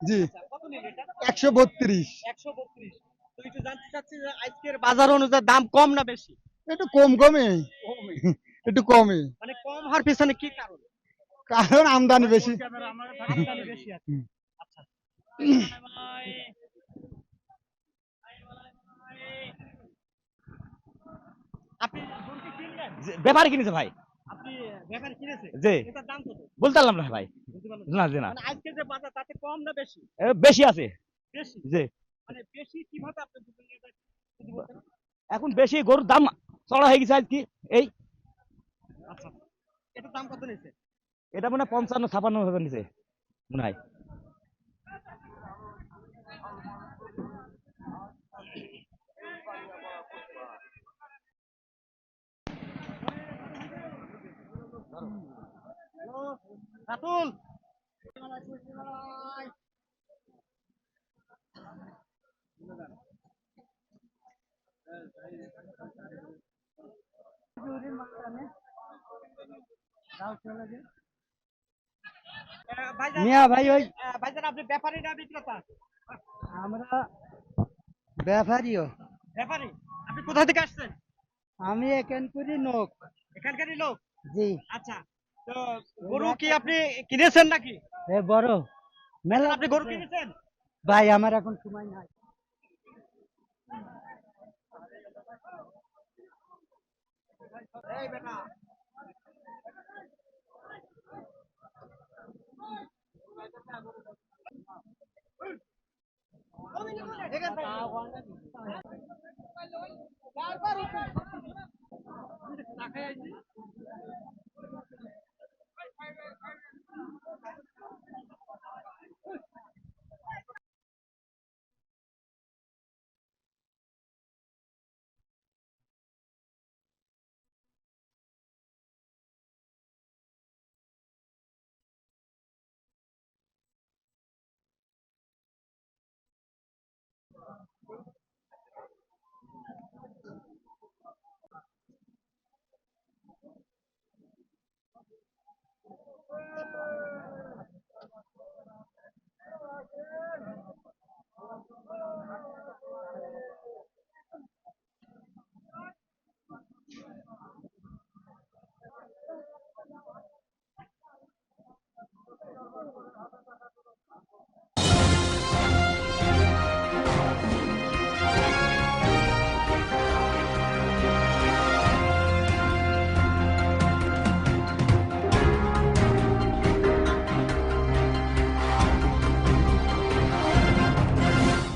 জি। এটা? একশো বত্রিশ। একশো বত্রিশ। তো একটু জানতে চাচ্ছি যে আজকের বাজার অনুযায়ী দাম কম না বেশি? একটু কম কমে। একটু কমে। মানে কম হওয়ার পিছনে কি কারণ? কারণ আমদানি বেশি। আমদানি বেশি আছে। আচ্ছা। আপনি ব্যাপারে কিনেছে ভাই। আপনি ব্যাপারে কিনেছে? জি। এটার দাম কত? বলতে পারলাম না ভাই। না জি না। মানে আজকে যে বাজার তাতে কম না বেশি? বেশি আছে। বেশি? জি। মানে বেশি কীভাবে আপনি এটা? এখন বেশি গরুর দাম চড়া হয়ে গেছে আজকে। এই আচ্ছা। এটার দাম কত নিয়েছে? এটা মনে পঞ্চান্ন ছাপান্ন হাজার নিচে মনে হয়। রাতুল আহ, ভাইজান মিয়া ভাই ওই ভাইজান আপনি ব্যাপারী না বিক্রেতা? আমরা ব্যাপারীও। ব্যাপারী? আপনি কোথা থেকে আসছেন? আমি এখান করি নোক। এখানকারই লোক? জি। আচ্ছা গরু কি আপনি কিনেছেন নাকি? এ বড়। মেলা আপনি গরু কিনেছেন? ভাই আমার এখন সময় নাই। টাকা